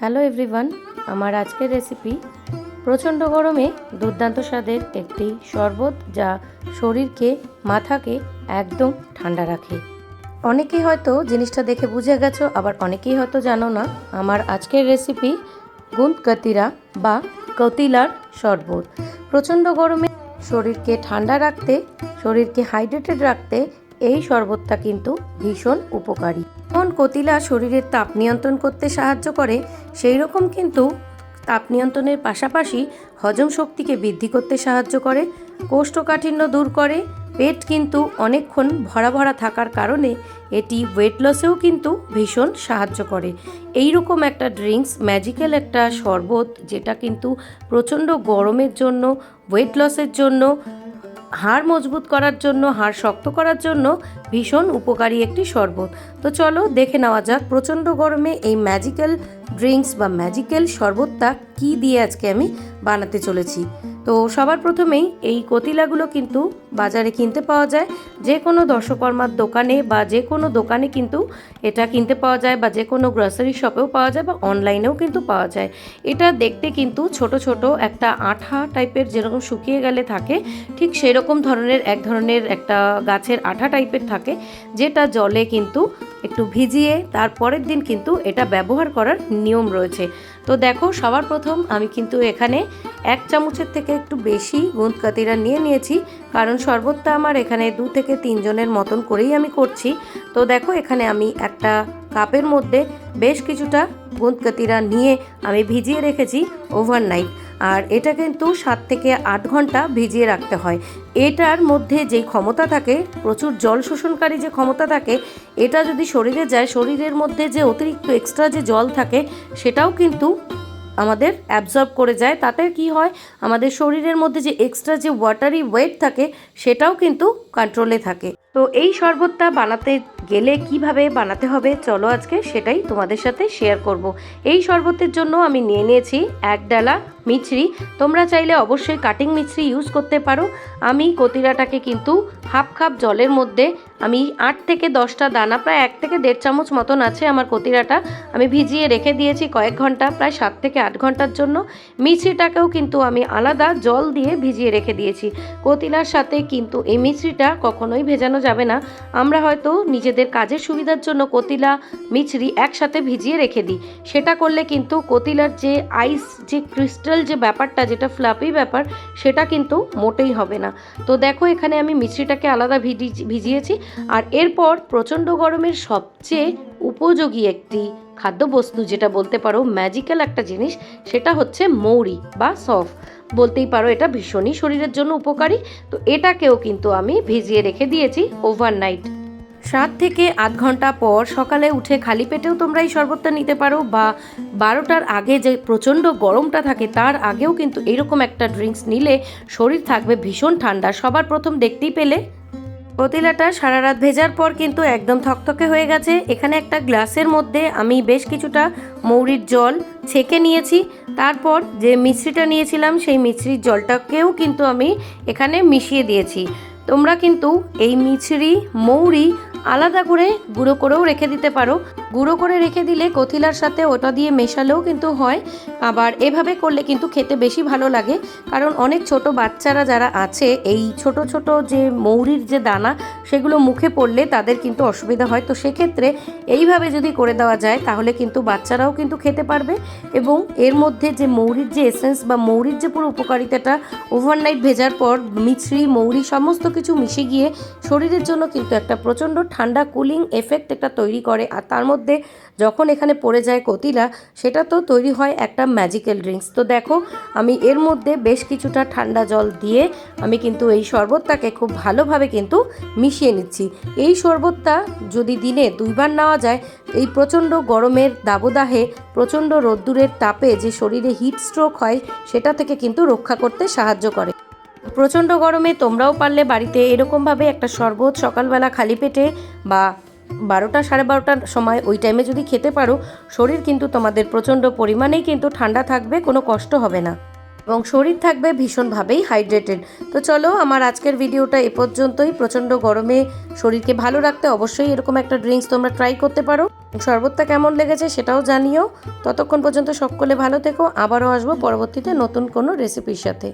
Hello everyone, আমার আজকের recipe প্রচণ্ড গরমে দুর্দান্ত স্বাদের একটি শরবত যা শরীরকে, মাথাকে একদম ঠান্ডা রাখে। অনেকেই হয়তো জিনিসটা দেখে বুঝে গেছো, আবার অনেকেই হয়তো জানো না, আমার আজকের রেসিপি গুন্দ কাতিরা বা কতিলার শরবত। প্রচণ্ড গরমে শরীরকে ঠান্ডা রাখতে, শরীরকে হাইড্রেটেড রাখতে এই শরবতটা কিন্তু ভীষণ উপকারী। যেমন কতিলা শরীরের তাপ নিয়ন্ত্রণ করতে সাহায্য করে সেই রকম কিন্তু তাপ নিয়ন্ত্রণের পাশাপাশি হজম শক্তিকে বৃদ্ধি করতে সাহায্য করে, কোষ্ঠকাঠিন্য দূর করে, পেট কিন্তু অনেকক্ষণ ভরা ভরা থাকার কারণে এটি ওয়েট লসেও কিন্তু ভীষণ সাহায্য করে। এই রকম একটা ড্রিঙ্কস ম্যাজিক্যাল একটা শরবত, যেটা কিন্তু প্রচণ্ড গরমের জন্য ওয়েট লসের জন্য হাড় মজবুত করার জন্য, হাড় শক্ত করার জন্য ভীষণ উপকারী একটি শরবত। তো চলো দেখে নেওয়া যাক প্রচণ্ড গরমে এই ম্যাজিক্যাল ড্রিঙ্কস বা ম্যাজিক্যাল শরবতটা কি দিয়ে আজকে আমি বানাতে চলেছি। তো সবার প্রথমেই এই কতিলাগুলো কিন্তু বাজারে কিনতে পাওয়া যায়। যে কোনো দর্শকর্মার দোকানে বা যে কোনো দোকানে কিন্তু এটা কিনতে পাওয়া যায় বা যে কোনো গ্রসারি শপেও পাওয়া যায় বা অনলাইনেও কিন্তু পাওয়া যায়। এটা দেখতে কিন্তু ছোট ছোট একটা আঠা টাইপের যেরকম শুকিয়ে গেলে থাকে, ঠিক সেরকম ধরনের, এক ধরনের একটা গাছের আঠা টাইপের থাকে, যেটা জলে কিন্তু একটু ভিজিয়ে তারপরের দিন কিন্তু এটা ব্যবহার করার নিয়ম রয়েছে। তো দেখো, সবার প্রথম আমি কিন্তু এখানে এক চামচের থেকে একটু বেশি গুঁদকাতিরা নিয়ে নিয়েছি, কারণ শরবতটা আমার এখানে দু থেকে তিনজনের মতন করেই আমি করছি। তো দেখো, এখানে আমি একটা কাপের মধ্যে বেশ কিছুটা গুঁদকাতিরা নিয়ে আমি ভিজিয়ে রেখেছি ওভারনাইট। আর এটা কিন্তু সাত থেকে আট ঘণ্টা ভিজিয়ে রাখতে হয়। এটার মধ্যে যেই ক্ষমতা থাকে, প্রচুর জল শোষণকারী যে ক্ষমতা থাকে, এটা যদি শরীরে যায়, শরীরের মধ্যে যে অতিরিক্ত এক্সট্রা যে জল থাকে, সেটাও কিন্তু আমাদের অ্যাবজর্ব করে যায়। তাতে কি হয়, আমাদের শরীরের মধ্যে যে এক্সট্রা যে ওয়াটারি ওয়েট থাকে, সেটাও কিন্তু কন্ট্রোলে থাকে। তো এই শরবতটা বানাতে গেলে কীভাবে বানাতে হবে, চলো আজকে সেটাই তোমাদের সাথে শেয়ার করব। এই শরবতের জন্য আমি নিয়ে নিয়েছি এক ডালা মিছরি। তোমরা চাইলে অবশ্যই কাটিং মিছরি ইউজ করতে পারো। আমি কতিরাটাকে কিন্তু হাফ কাপ জলের মধ্যে, আমি আট থেকে দশটা দানা, প্রায় এক থেকে দেড় চামচ মতন আছে আমার কতিরাটা আমি ভিজিয়ে রেখে দিয়েছি কয়েক ঘণ্টা, প্রায় সাত থেকে আট ঘণ্টার জন্য। মিছরিটাকেও কিন্তু আমি আলাদা জল দিয়ে ভিজিয়ে রেখে দিয়েছি। কতিলার সাথে কিন্তু এই মিছরিটা কখনোই ভেজানো যাবে না। আমরা হয়তো নিজেদের কাজের সুবিধার জন্য কতিলা, মিছরি একসাথে ভিজিয়ে রেখে দিই। সেটা করলে কিন্তু কতিলার যে আইস যে ক্রিস্টাল যে ব্যাপারটা, যেটা ফ্লাপি ব্যাপার, সেটা কিন্তু মোটেই হবে না। তো দেখো, এখানে আমি মিছরিটাকে আলাদা ভিজি, ভিজিয়েছি। আর এরপর প্রচণ্ড গরমের সবচেয়ে উপযোগী একটি খাদ্যবস্তু, যেটা বলতে পারো ম্যাজিক্যাল একটা জিনিস, সেটা হচ্ছে মৌরি বা সফ। বলতেই পারো এটা ভীষণই শরীরের জন্য উপকারী। তো এটাকেও কিন্তু আমি ভিজিয়ে রেখে দিয়েছি ওভারনাইট সাত থেকে আধ ঘণ্টা পর সকালে উঠে খালি পেটেও তোমরা এই শরবতটা নিতে পারো বা বারোটার আগে যে প্রচণ্ড গরমটা থাকে তার আগেও কিন্তু এরকম একটা ড্রিঙ্কস নিলে শরীর থাকবে ভীষণ ঠান্ডা। সবার প্রথম দেখতেই পেলে। পতিলাটা সারা রাত ভেজার পর কিন্তু একদম থকথকে হয়ে গেছে। এখানে একটা গ্লাসের মধ্যে আমি বেশ কিছুটা মৌরির জল ছেঁকে নিয়েছি। তারপর যে মিশ্রিটা নিয়েছিলাম সেই মিশ্রির জলটাকেও কিন্তু আমি এখানে মিশিয়ে দিয়েছি। তোমরা কিন্তু এই মিছরি, মৌরি আলাদা করে গুঁড়ো করেও রেখে দিতে পারো। গুঁড়ো করে রেখে দিলে কথিলার সাথে ওটা দিয়ে মেশালেও কিন্তু হয়। আবার এভাবে করলে কিন্তু খেতে বেশি ভালো লাগে। কারণ অনেক ছোট বাচ্চারা যারা আছে, এই ছোট ছোট যে মৌরির যে দানা, সেগুলো মুখে পড়লে তাদের কিন্তু অসুবিধা হয়। তো সেক্ষেত্রে এইভাবে যদি করে দেওয়া যায়, তাহলে কিন্তু বাচ্চারাও কিন্তু খেতে পারবে এবং এর মধ্যে যে মৌরির যে এসেন্স বা মৌরির যে পুরো উপকারিতাটা ওভারনাইট ভেজার পর মিছরি, মৌরি, সমস্ত কিছু মিশে গিয়ে শরীরের জন্য কিন্তু একটা প্রচণ্ড ঠান্ডা কুলিং এফেক্ট একটা তৈরি করে। আর তার মধ্যে যখন এখানে পড়ে যায় কতিলা, সেটা তো তৈরি হয় একটা ম্যাজিক্যাল ড্রিঙ্কস তো দেখো, আমি এর মধ্যে বেশ কিছুটা ঠান্ডা জল দিয়ে আমি কিন্তু এই শরবতটাকে খুব ভালোভাবে কিন্তু মিশিয়ে নিচ্ছি। এই শরবতটা যদি দিনে দুইবার নেওয়া যায়, এই প্রচণ্ড গরমের দাবদাহে, প্রচণ্ড রোদ্দুরের তাপে যে শরীরে হিট স্ট্রোক হয়, সেটা থেকে কিন্তু রক্ষা করতে সাহায্য করে। প্রচণ্ড গরমে তোমরাও পারলে বাড়িতে এরকমভাবে একটা শরবত সকালবেলা খালি পেটে বা বারোটা সাড়ে বারোটার সময় ওই টাইমে যদি খেতে পারো, শরীর কিন্তু তোমাদের প্রচণ্ড পরিমাণেই কিন্তু ঠান্ডা থাকবে, কোনো কষ্ট হবে না। এবং শরীর থাকবে ভীষণভাবেই হাইড্রেটেড তো চলো, আমার আজকের ভিডিওটা এ পর্যন্তই। প্রচণ্ড গরমে শরীরকে ভালো রাখতে অবশ্যই এরকম একটা ড্রিঙ্কস তোমরা ট্রাই করতে পারো। শরবতটা কেমন লেগেছে সেটাও জানিও। ততক্ষণ পর্যন্ত সকলে ভালো থেকো। আবারও আসব পরবর্তীতে নতুন কোনো রেসিপির সাথে।